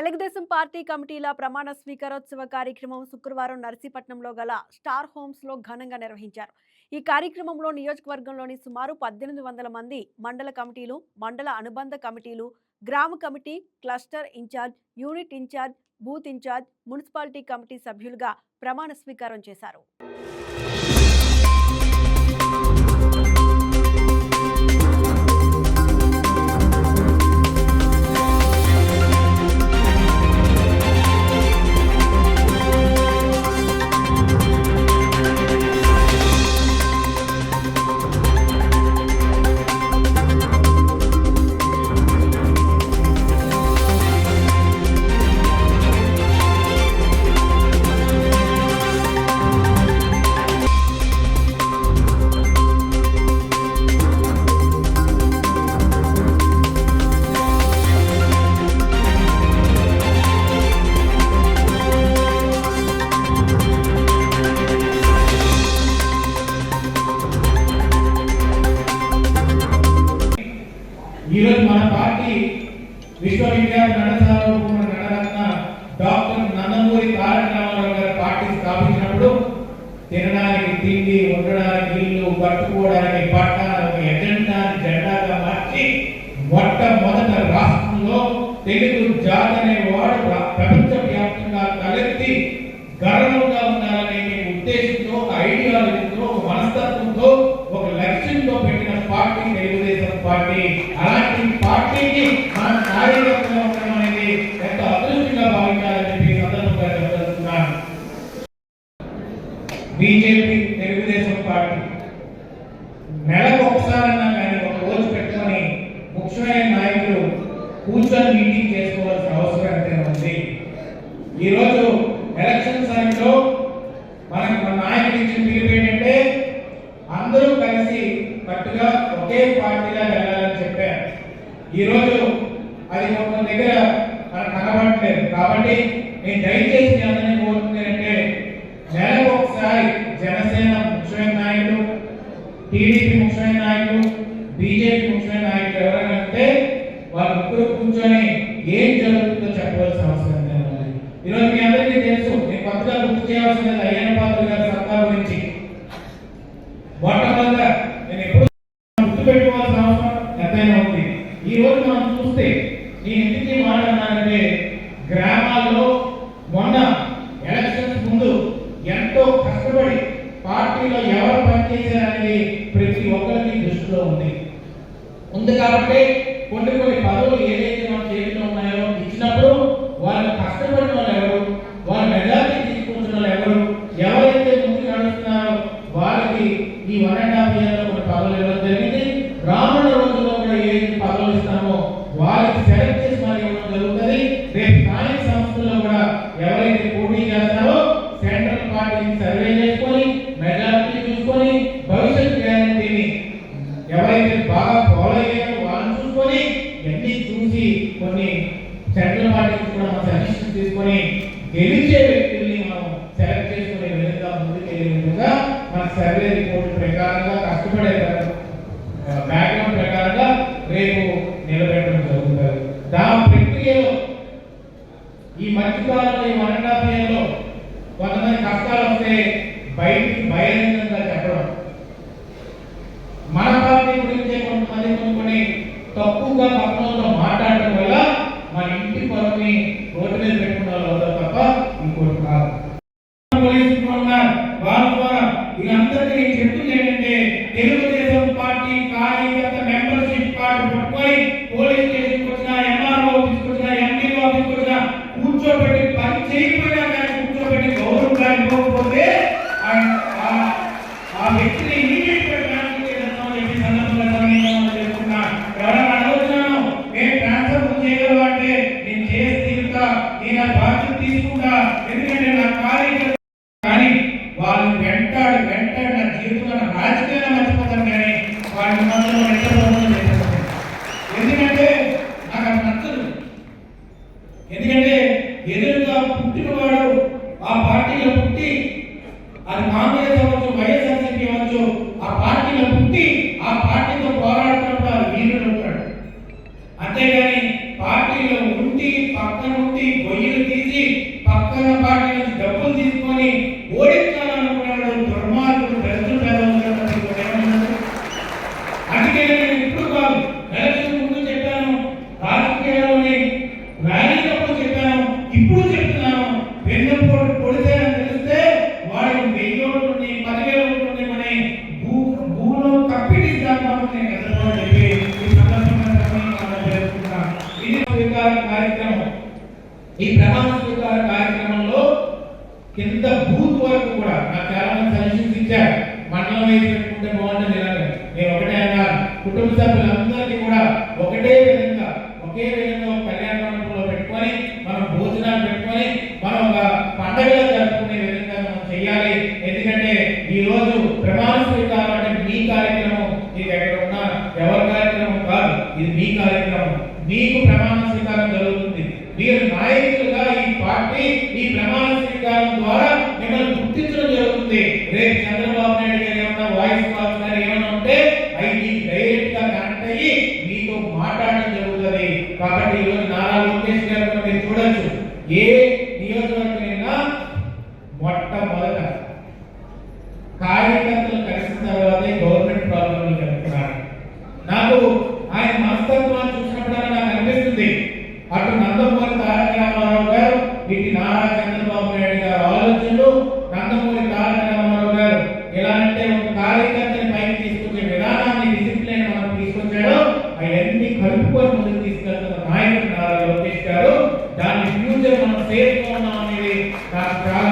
Telugu Desam party కమిటీల ప్రమాణ స్వీకారోత్సవ కార్యక్రమం శుక్రవారం నర్సీపట్నంలో గల స్టార్ హోమ్స్లో ఘనంగా నిర్వహించారు. ఈ కార్యక్రమంలో నియోజకవర్గంలోని సుమారు పద్దెనిమిది వందల మంది మండల కమిటీలు మండల అనుబంధ కమిటీలు గ్రామ committee cluster incharge unit incharge booth incharge municipality committee సభ్యులుగా ప్రమాణ స్వీకారం చేశారు. విశ్వవిద్యాలయ నడరత్న డాక్టర్ నందమూరి తారక రామారావు గారి పార్టీ స్థాపించినప్పుడు తినడానికి తిండి ఉండడానికి ఇల్లు కట్టుకోవడానికి పట్టాలు ఎజెండా ఎజెండాని జెండాగా మార్చి మొట్టమొదట రాష్ట్రంలో తెలుగు జాతి అనే వాడు ప్ర- ప్రపంచ వ్యాప్తంగా తలెత్తి గర్వంగా ఉండాలనే ఉద్దేశంతో ఒక ఐడియాలజీతో ఒక మనస్తత్వంతో ఒక లక్ష్యంతో పెట్టిన పార్టీ తెలుగుదేశం పార్టీ అలాంటి పార్టీకి మన కార్యకర్తగా బీజేపీ తెలుగుదేశం పార్టీ. నెలకు ఒకసారన్నా కానీ ఒక రోజు పెట్టుకొని ముఖ్యమైన నాయకులు కూర్చొని మీటింగ్ చేసుకోవాల్సిన అవసరం ఎంతైనా ఉంది. ఈరోజు ఎలక్షన్ సమయంలో మనకు మన నాయకులు ఇచ్చిన పిలుపు ఏంటంటే అందరూ కలిసి కట్టుగా ఒకే పార్టీగా వెళ్ళాలని చెప్పారు. ఈరోజు అది కొంత దగ్గర మనకు కనబడట్లేదు కాబట్టి నేను దయచేసి మీ అందరినీ కోరుతుంది అంటే నెలకు ఒకసారి జనసేన ముఖ్యమైన నాయకులు టీడీపీ ముఖ్యమైన నాయకులు బీజేపీ ముఖ్యమైన నాయకులు ఎవరైనా ఉంటే వాళ్ళ ముగ్గురు కూర్చొని ఏం జరుగుతుందో చెప్పవలసిన అవసరం ఎంతైనా ఉంది. ఈరోజు మీ అందరికీ తప్పుగా గుర్తు చేయాల్సిన అయ్యన పాత్ర గారి సత్తా గురించి. మొట్టమొదట నేను ఎప్పుడు గుర్తు పెట్టుకోవాల్సిన అవసరం ఎంతైనా ఉంది. ఈ రోజు మనం చూస్తే నేను ఎందుకు ఈ గ్రామాల్లో మొన్న ఎలక్షన్స్ ముందు ఎంతో కష్టపడి పార్టీలో ఎవరు పనిచేశారనేది ప్రతి ఒక్కరికి దృష్టిలో ఉంది. ఉంది కాబట్టి కొన్ని ఇస్తామో వారికి సెలెక్ట్ చేసి మరి ఇవ్వడం జరుగుతుంది. రేపు స్థానిక సంస్థల్లో కూడా ఎవరైతే పోటీ చేస్తారో సెంట్రల్ పార్టీని సర్వే చేసుకొని మెజారిటీ చూసుకొని భవిష్యత్ గ్యారంటీని ఎవరైతే బాగా ఫాలో అయ్యారో వాళ్ళని చూసుకొని ఎన్ని చూసి కొన్ని సెంట్రల్ పార్టీకి కూడా మన సజెషన్ తీసుకొని గెలిచే వ్యక్తుల్ని మనం సెలెక్ట్ చేసుకునే విధంగా ముందుకెళ్ళే విధంగా మన సర్వే రిపోర్ట్ ప్రకారంగా కష్టపడే బ్యాక్గ్రౌండ్ ప్రకారంగా రేపు నిలబెట్టడం జరుగుతుంది దాని ప్రక్రియలో ఈ మధ్యకాలంలో ఈ వన్ అండ్ హాఫ్ ఇయర్లో కొంతమంది కష్టాలు వస్తే బయటికి చెప్పడం మన పార్టీ గురించి కొంతమంది కొనుక్కొని తక్కువగా పక్కనతో మాట్లాడడం వల్ల మన ఇంటి పరువుని రోడ్డు మీద పెట్టుకున్న వాళ్ళు తప్ప ఇంకోటి కాదు. పోలీసులు ఉన్నారు. వాళ్ళ ద్వారా వీళ్ళందరికీ నేను చెప్తుంది ఏంటంటే తెలుగుదేశం తీసుకుంటా నేను బాధ్యత తీసుకుంటా. ఎందుకంటే నా కార్యకర్త కానీ వాళ్ళు వెంటాడు వెంటాడు నా జీవితంలో నా మర్చిపోతాను కానీ వాళ్ళని మాత్రం ఎందుకంటే నాకు అది నచ్చదు. ఎందుకంటే ఎదురుగా పుట్టినవాడు ఆ పార్టీలో పుట్టి అది మామూలుగా పక్కన ఉండి గొయ్యలు తీసి పక్కన పాటి నుంచి డబ్బులు తీసుకొని ఓడించాలనుకున్నాడు దుర్మార్గుడు ప్రజలు అందుకే నేను ఇప్పుడు కాదు ఈ ప్రమాణ స్వీకార కార్యక్రమంలో కింద బూత్ వరకు కూడా నాకు చాలా మంది సజెషన్స్ ఇచ్చారు. మండలం వేసి పెట్టుకుంటే బాగుంటుంది నేను ఒకటే అన్నాను. కుటుంబ సభ్యులందరికీ కూడా ఒకటే విధంగా ఒకే విధంగా ఒక కళ్యాణ మండపంలో పెట్టుకొని మనం భోజనాలు పెట్టుకొని మనం ఒక పండగలో జరుపుకునే విధంగా మనం చేయాలి ఎందుకంటే ఈ రోజు ప్రమాణ స్వీకారం అంటే మీ కార్యక్రమం ఇది ఎక్కడ ఉన్నా ఎవరి కార్యక్రమం కాదు ఇది మీ కార్యక్రమం మీకు ప్రమాణ స్వీకారం జరుగుతుంది మీరు నాయకులుగా ఈ పార్టీ ఈ ప్రమాణ స్వీకారం ద్వారా మిమ్మల్ని గుర్తించడం జరుగుతుంది. రేపు చంద్రబాబు నాయుడు గారు ఏమన్నా వాయిస్ కాల్స్ గారు ఏమన్నా ఉంటే అవి మీకు డైరెక్ట్గా కనెక్ట్ అయ్యి మీతో మాట్లాడడం జరుగుతుంది. కాబట్టి ఈరోజు నారా లోకేష్ గారు మీరు చూడొచ్చు. ఏ నియోజకవర్గమైనా మొట్టమొదట కార్యకర్తలు కలిసిన తర్వాతే గవర్నమెంట్ ప్రాబ్లంలు జరుగుతున్నారు నాకు ఆయన మనస్తత్వాన్ని చూసినప్పుడు నాకు అనిపిస్తుంది. అటు నందమూరి తారక రామారావు గారు ఇది నారా చంద్రబాబు నాయుడు గారు ఆలోచనలు నందమూరి తారక రామారావు గారు ఎలా అంటే ఒక కార్యకర్తని పైకి తీసుకునే విధానాన్ని డిసిప్లిన్ మనం తీసుకొచ్చాడు అవన్నీ కలుపుకొని ముందుకు తీసుకెళ్తున్న నాయకుడు నారా లోకేష్ గారు. దాన్ని ఫ్యూచర్ మనం సేఫ్గా ఉన్నాం అనేది నాకు చాలా